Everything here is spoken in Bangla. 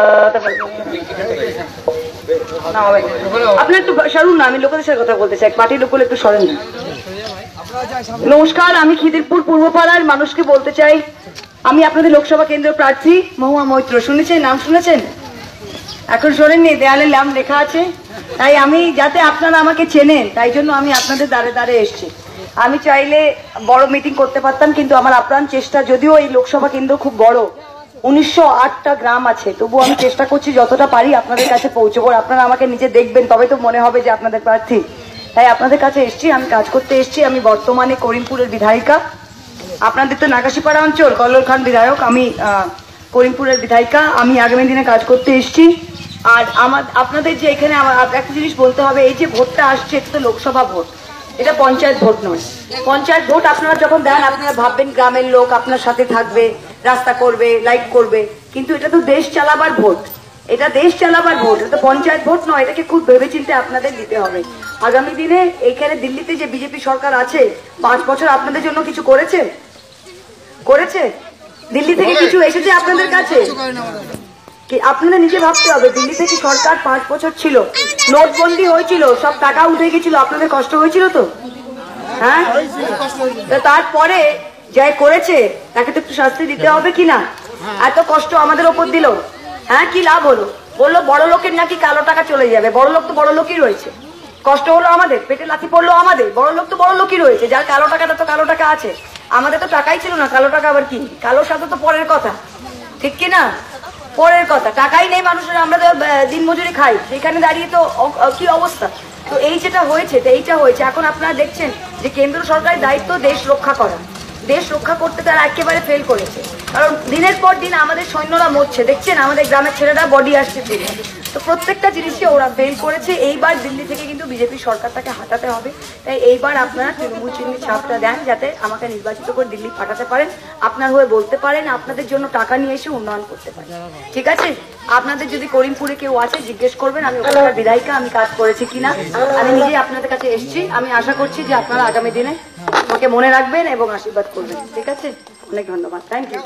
না, আপনার একটু সরুন না আমি লোকেদের সাথে কথা বলতে চাই। পার্টির লোক একটু সরেন না। নমস্কার আমি খিদিরপুর পূর্বপাড়ার মানুষকে বলতে চাই। আমি আপনাদের লোকসভা কেন্দ্র প্রার্থী মহুয়া মৈত্র। শুনেছেন? নাম শুনেছেন? এখন শোনেননি দেয়ালে নাম লেখা আছে। তাই আমি যাতে আপনারা আমাকে চেনেন তাই জন্য আমি আপনাদের দাঁড়ে দাঁড়ে এসেছি। আমি চাইলে বড় মিটিং করতে পারতাম কিন্তু আমার আপ্রাণ চেষ্টা যদিও এই লোকসভা কেন্দ্র খুব বড়। উনিশশো আটটা গ্রাম আছে। তবু আমি চেষ্টা করছি যতটা পারি আপনাদের কাছে পৌঁছবো। আপনারা আমাকে নিজে দেখবেন তবে তো মনে হবে যে আপনাদের প্রার্থী। তাই আপনাদের কাছে এসেছি, আমি কাজ করতে এসেছি। আমি বর্তমানে করিমপুরের বিধায়িকা। আপনাদের তো নাকাশিপাড়া অঞ্চল, কল্লোল খান বিধায়ক। আমি করিমপুরের বিধায়িকা। আমি আগামী দিনে কাজ করতে এসেছি। আর আমার, আপনাদের যে এখানে আমার একটা জিনিস বলতে হবে, এই যে ভোটটা আসছে, এটা তো লোকসভা ভোট। এটা পঞ্চায়েত ভোট নয়। পঞ্চায়েত ভোট আপনারা যখন দেন, আপনারা ভাববেন গ্রামের লোক আপনার সাথে থাকবে। রাস্তা করবে লাইট করবে। কিন্তু এটা তো দেশ চালাবার ভোট। এটা দেশ চালাবার ভোট এটা তো পঞ্চায়েত ভোট নয় এটাকে খুব ভেবেচিন্তে আপনাদের দিতে হবে। আগামী দিনে এখানে দিল্লিতে যে বিজেপি সরকার আছে পাঁচ বছর আপনাদের জন্য কিছু করেছে? করেছে? দিল্লি থেকে কিছু এসেছে আপনাদের কাছে? আপনাদের নিজে ভাবতে হবে দিল্লি থেকে সরকার পাঁচ বছর ছিল নোটবন্দি হয়েছিল সব টাকা উঠে গেছিল আপনাদের কষ্ট হয়েছিল তো? হ্যাঁ? তারপরে যাই করেছে তাকে তো একটু শাস্তি দিতে হবে কি না এত কষ্ট আমাদের ওপর দিল। হ্যাঁ কি লাভ হলো? বলল বড় লোকের নাকি কালো টাকা চলে যাবে। বড় লোক তো বড় লোকই রয়েছে। কষ্ট হলো আমাদের পেটে লাথি পড়ল আমাদের। বড় লোক তো বড় লোকই রয়েছে যার কালো টাকাটা তো কালো টাকা আছে। আমাদের তো টাকাই ছিল না কালো টাকা আবার কি? কালোর সাথে তো পরের কথা। ঠিক কি না? পরের কথা। টাকাই নেই মানুষের আমরা তো দিন মজুরি খাই। সেখানে দাঁড়িয়ে তো কি অবস্থা? তো এই যেটা হয়েছে তো এইটা হয়েছে। এখন আপনারা দেখছেন যে কেন্দ্র সরকারের দায়িত্ব দেশ রক্ষা করা। দেশ রক্ষা করতে তারা একেবারে ফেল করেছে। কারণ দিনের পর দিন আমাদের সৈন্যরা মরছে। দেখছেন? আমাদের গ্রামের ছেলেরা বডি আসছে ফিরে। তো প্রত্যেকটা জিনিসকে ওরা ফেল করেছে। এইবার দিল্লি থেকে কিন্তু বিজেপি সরকার তাকে হাঁটাতে হবে। তাই এইবার আপনারা তৃণমূল চিহ্নের ছাপটা দেন যাতে আমাকে নির্বাচিত করে দিল্লি পাঠাতে পারেন। আপনার হয়ে বলতে পারেন, আপনাদের জন্য টাকা নিয়ে এসে উন্নয়ন করতে পারেন। ঠিক আছে? আপনাদের যদি করিমপুরে কেউ আছে, জিজ্ঞেস করবেন, আমি ওখানকার বিধায়িকা, আমি কাজ করেছি কিনা। আমি নিজেই আপনাদের কাছে এসেছি। আমি আশা করছি যে আপনারা আগামী দিনে আমাকে মনে রাখবেন এবং আশীর্বাদ করবেন। ঠিক আছে? অনেক ধন্যবাদ। Thank you